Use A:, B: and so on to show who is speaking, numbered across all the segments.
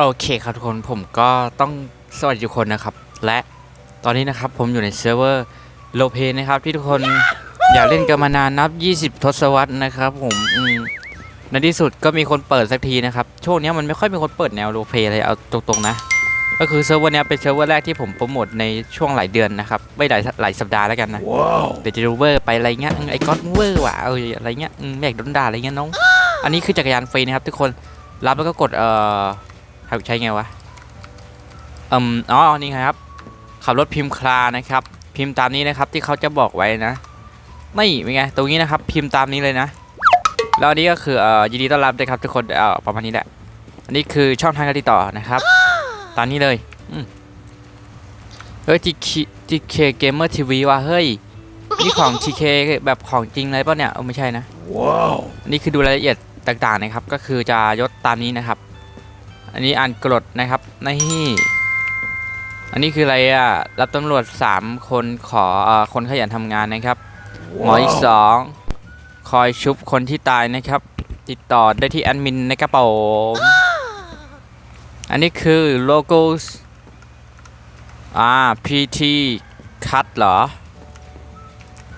A: โอเคครับทุกคนผมก็ต้องสวัสดีทุกคนนะครับ และตอนนี้นะครับผมอยู่ในเซิร์ฟเวอร์โลเพนะครับ ที่ทุกคนอยากเล่นกันมานานนับ 20 ทศวรรษนะครับ ผมอืมในที่สุดก็มีคนเปิดสักทีนะครับช่วงนี้มันไม่ค่อยมีคนเปิดแนวโลเพเลยเอาตรงๆนะ ก็คือเซิร์ฟเวอร์เนี้ยเป็นเซิร์ฟเวอร์แรกที่ผมโปรโมทในช่วงหลายเดือนนะครับไม่หลายหลายสัปดาห์แล้วกันนะเดี๋ยวจะดูเวอร์ไปอะไรเงี้ยอืมไอ้ก๊อตเวอร์ว่ะเอออะไรเงี้ยอืมไม่อยากโดนด่าอะไรเงี้ยน้อง อันนี้คือจักรยานฟรีนะครับทุกคนรับแล้วก็กดเอ่อ ใช้ไงวะอืมอ๋อนี่ไงครับ ขับรถพิมพ์คลานะครับ พิมพ์ตามนี้นะครับที่เขาจะบอกไว้นะนี่เป็นไงตรงนี้นะครับ พิมพ์ตามนี้เลยนะแล้วอันนี้ก็คือเอ่อยินดีต้อนรับเลยครับทุกคนเอ่อประมาณนี้แหละอันนี้คือช่องทางการติดต่อนะครับ ตามนี้เลยอืมเฮ้ยทีทีเคเกมเมอร์ทีวีว่ะเฮ้ยนี่ของ TK แบบของจริงเลยป่ะเนี่ยเออไม่ใช่นะ
B: Wow.
A: นี่คือดูรายละเอียดต่างๆนะครับ ก็คือจะยศตามนี้นะครับ อันนี้อ่านกรดนะครับนี่อันนี้คืออะไรอะ รับตำรวจ 3 คนขอเอ่อคนขยันทำงานนะครับ หมออีก 2 คอยชุบคนที่ตายนะครับ ติดต่อได้ที่แอดมินนะครับผมอันนี้คือโลโก้อ่า PT cut เหรอ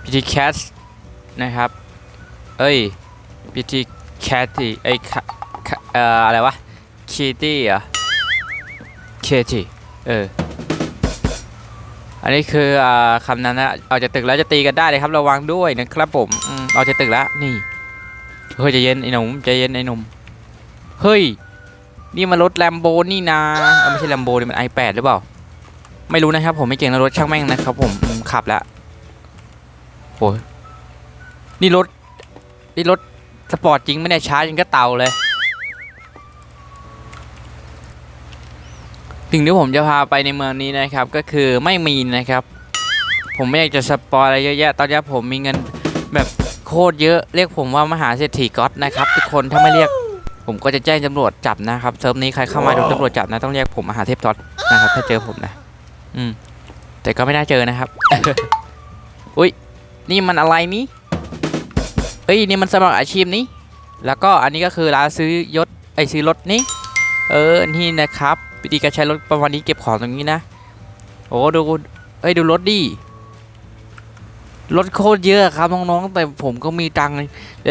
A: PT cat นะครับ เอ้ย PT Catty ไอ้คะคะเอ่ออะไรวะ Kitty เหรอ Kitty เออ อันนี้คืออ่าคำนั้นนะออกจากตึกแล้วจะตีกันได้เลยครับระวังด้วยนะครับผมอืมออกจากตึกแล้วนี่ เฮ้ยใจเย็นไอ้หนุ่มใจเย็นไอ้หนุ่ม เฮ้ย นี่มันรถแลมโบนี่นาไม่ใช่แลมโบนี่มัน i8 หรือเปล่า ไม่รู้นะครับ ผมไม่เก่งในรถช่างแม่งนะครับ ผมขับแล้วโอ้ยนี่รถ นี่รถสปอร์ตจริงไม่ได้ช้าจนก็เต่าเลย สิ่งที่ผมจะพาไปในเมืองนี้นะครับ ก็คือไม่มีนะครับ ผมไม่อยากจะสปอยอะไรเยอะแยะตอนนี้ผมมีเงินแบบโคตรเยอะเรียกผมว่ามหาเศรษฐีก๊อตนะครับทุกคนถ้าไม่เรียก ผมก็จะแจ้งตำรวจจับนะครับเซิร์ฟนี้ใครเข้ามาโดนตำรวจจับนะต้องเรียกผมมหาเทพก๊อตนะครับ ถ้าเจอผมนะ อืม แต่ก็ไม่น่าเจอนะครับ อุ้ยนี่มันอะไรนี้เอ้ยนี่มันสมัครอาชีพนี้ แล้วก็อันนี้ก็คือร้านซื้อยศไอซื้อรถนี้ เออนี่นะครับ วิธีการใช้รถประมาณนี้เก็บของตรงนี้นะ โอ้ดูเอ้ยดูรถดิรถโคตรเยอะครับน้องๆแต่ผมก็มีตังค์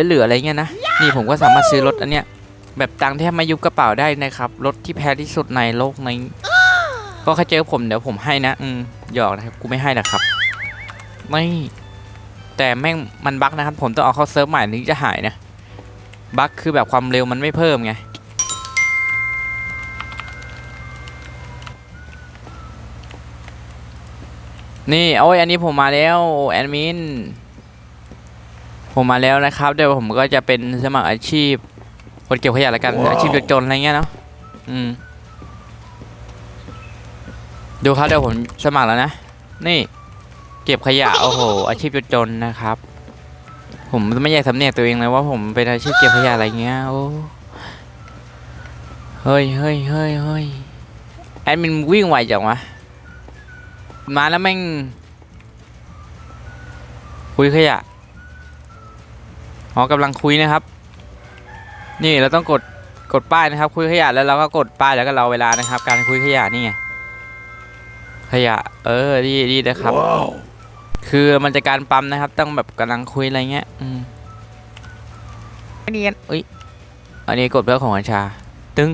A: เหลืออะไรเงี้ยนะนี่ผมก็สามารถซื้อรถอันเนี้ยแบบตังค์แทบไม่ยุบกระเป๋าได้นะครับรถที่แพงที่สุดในโลกในก็แค่เจอผมเดี๋ยวผมให้นะอืมหยอกนะครับกูไม่ให้นะครับ ไม่แต่แม่งมันบั๊กนะครับ ผมต้องเอาเข้าเซิร์ฟใหม่ถึงจะหายนะบั๊กคือแบบความเร็วมันไม่เพิ่มไง นี่โอ้ยอันนี้ผมมาแล้วแอดมินผมมาแล้วนะครับ เดี๋ยวผมก็จะเป็นสมัครอาชีพคนเก็บขยะละกัน
B: ว้าว
A: อาชีพจนๆอะไรเงี้ยเนาะอืมดูครับเดี๋ยวผมสมัครแล้วนะ นี่ เก็บขยะโอ้โห อาชีพจนๆนะครับ ผมไม่อยากสำเนียกตัวเองเลยว่าผมเป็นอาชีพเก็บขยะอะไรเงี้ยโอ้เฮ้ยเฮ้ยเฮ้ยเฮ้ยแอดมินวิ่งไวจังวะ มาแล้วแม่งคุยขยะอ๋อกำลังคุยนะครับ นี่เราต้องกดกดป้ายนะครับ คุยขยะแล้วเราก็กดป้ายแล้วก็รอเวลานะครับ การคุยขยะนี่ไงขยะ เออดีดีนะครับ
B: Wow.
A: คือมันจะการปั๊มนะครับ ต้องแบบกำลังคุยอะไรเงี้ยอืมอันนี้อุ้ยอันนี้กดเพื่อของกัญชา ตึง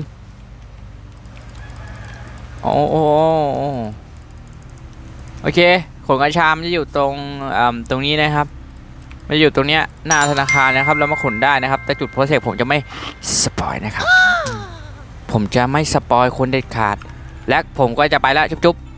A: โอ้โอ้ โอเคขนกระชามันจะอยู่ตรงตรงนี้นะครับมันอยู่ตรงเนี้ยหน้าธนาคารนะครับแล้วมาขนได้นะครับ แต่จุดโปรเซสผมจะไม่สปอยนะครับ ผมจะไม่สปอยคนเด็ดขาด และผมก็จะไปแล้วจุ๊บๆ